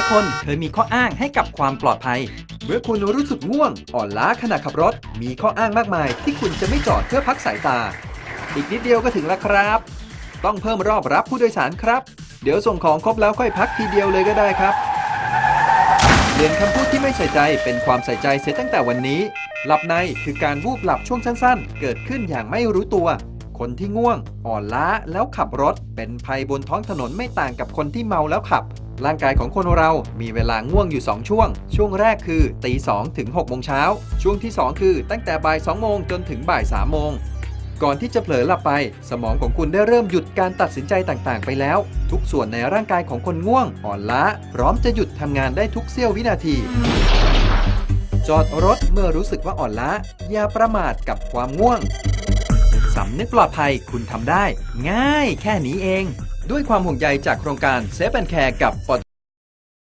ายคนเคยมีข้ออ้างให้กับความปลอดภัย เมื่อคุณรู้สึกง่วง อ่อนล้าขณะขับรถ มีข้ออ้างมากมาย ที่คุณจะไม่จอดเพื่อพักสายตา อีกนิดเดียวก็ถึงแล้วครับ ต้องเพิ่มรอบรับผู้โดยสารครับ เดี๋ยวส่งของครบแล้วค่อยพักทีเดียวเลยก็ได้ครับเปลี่ยนคำพูดที่ไม่ใส่ใจเป็นความใส่ใจเสียตั้งแต่วันนี้ หลับในคือการวูบหลับช่วงสั้นๆ เกิดขึ้นอย่างไม่รู้ตัว คนที่ง่วง อ่อนล้าแล้วขับรถ เป็นภัยบนท้องถนนไม่ต่างกับคนที่เมาแล้วขับ ร่างกายของคนเรามีเวลาง่วงอยู่ 2 ช่วง ช่วงแรกคือตี2ถึง6โมงเช้า ช่วงที่ 2 คือตั้งแต่บ่าย2โมงจนถึงบ่าย3โมงก่อนที่จะเผลอหลับไป สมองของคุณได้เริ่มหยุดการตัดสินใจต่างๆ ไปแล้ว ทุกส่วนในร่างกายของคนง่วง อ่อนล้า พร้อมจะหยุดทำงานได้ทุกเสี้ยววินาที จอดรถเมื่อรู้สึกว่าอ่อนล้า อย่าประมาทกับความง่วง สำนึกปลอดภัยคุณทำได้ ง่ายแค่นี้เอง ด้วยความห่วงใยจากโครงการเซฟแอนแคร์กับปต